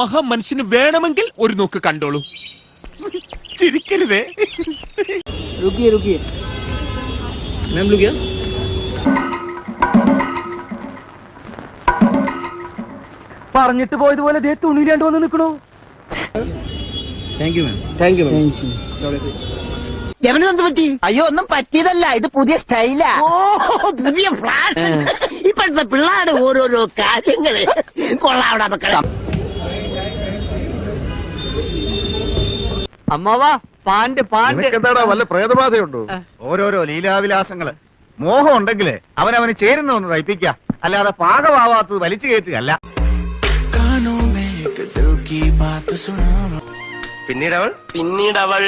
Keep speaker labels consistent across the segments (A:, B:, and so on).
A: മഹാമനുഷ്യന് വേണമെങ്കിൽ ഒരു നോക്ക് കണ്ടോളൂ. ചിരിക്കരുതേ.
B: രുക്കിയേ
C: രുക്കിയേ മാം ലുക്കിയാ
B: പറഞ്ഞിട്ട് പോയതുപോലെ ദേ തുണിയിലാണ്ട് വന്ന് നിൽക്കണോ.
C: Thank ma'am
B: thank you ma'am
D: എവനെന്ത് പറ്റി? അയ്യോ ഒന്നും പറ്റിയതല്ല. ഇത് പുതിയ സ്റ്റൈലാ. പുതിയ ഫ്ലാഷ് ഇപ്പോഴത്തെ പിള്ളേരുടെ ഓരോരോ കാര്യങ്ങൾ. കൊള്ളാവിടെ മക്കളെ.
B: അമ്മാവാ പാന്റ് പാന്റ്
E: നിനക്കെന്താടാ വല്ല പ്രേതബാധയുണ്ടോ? ഓരോരോ ലീലാവിലാസങ്ങൾ. മോഹം ഉണ്ടെങ്കിലേ അവനവന് ചേരുന്ന ഒന്ന് തയ്പ്പിക്ക. അല്ലാതെ പാകമാവാത്തത് വലിച്ചു കയറ്റുകയല്ല.
F: പിന്നീട് അവൾ പിന്നീട് അവൾ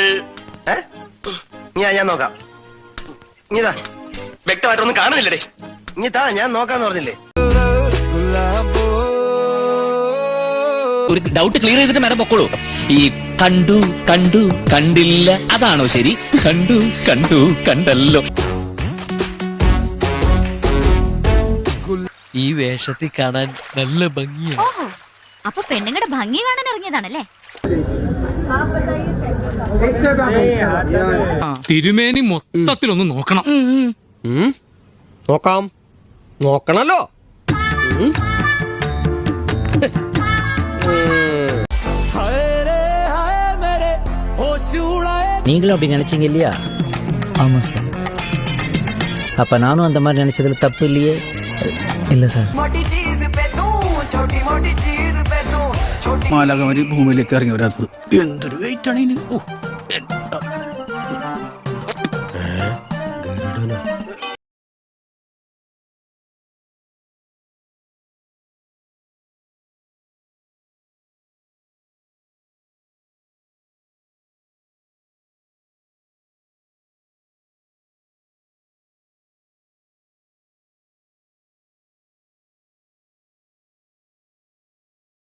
F: ഞാൻ ഞാൻ നോക്കാം വ്യക്തമായിട്ട് വ്യക്തമായിട്ടൊന്നും കാണുന്നില്ലടേ. ഇനിതാ ഞാൻ നോക്കാന്ന് പറഞ്ഞില്ലേ?
G: ഒരു ഡൗട്ട് ക്ലിയർ ചെയ്തിട്ട് മേഡം പൊക്കോളൂ. ഈ കണ്ടു കണ്ടു കണ്ടില്ല. അതാണോ ശരി? കണ്ടു കണ്ടു കണ്ടല്ലോ. ഈ വേഷത്തിൽ കാണാൻ നല്ല ഭംഗിയാണ്
H: ഓഹോ അപ്പൊ പെണ്ണുങ്ങളുടെ ഭംഗി കാണാൻ ഇറങ്ങിയതാണല്ലേ?
I: തിരുമേനി മൊത്തത്തിലൊന്ന് നോക്കണം.
J: നോക്കാം. നോക്കണല്ലോ.
D: நீங்களும் அப்படி நினைச்சீங்க இல்லையா
G: ஆமாம் சார்
D: அப்போ நானும் அந்த மாதிரி நினைச்சதுல தப்பு இல்லையே இல்லை சாർ
J: മാലാകമാര് ഭൂമിയിലേക്ക് ഇറങ്ങി വരാത്തത് എന്തൊരു വെയിറ്റ് ആണ് ഇനി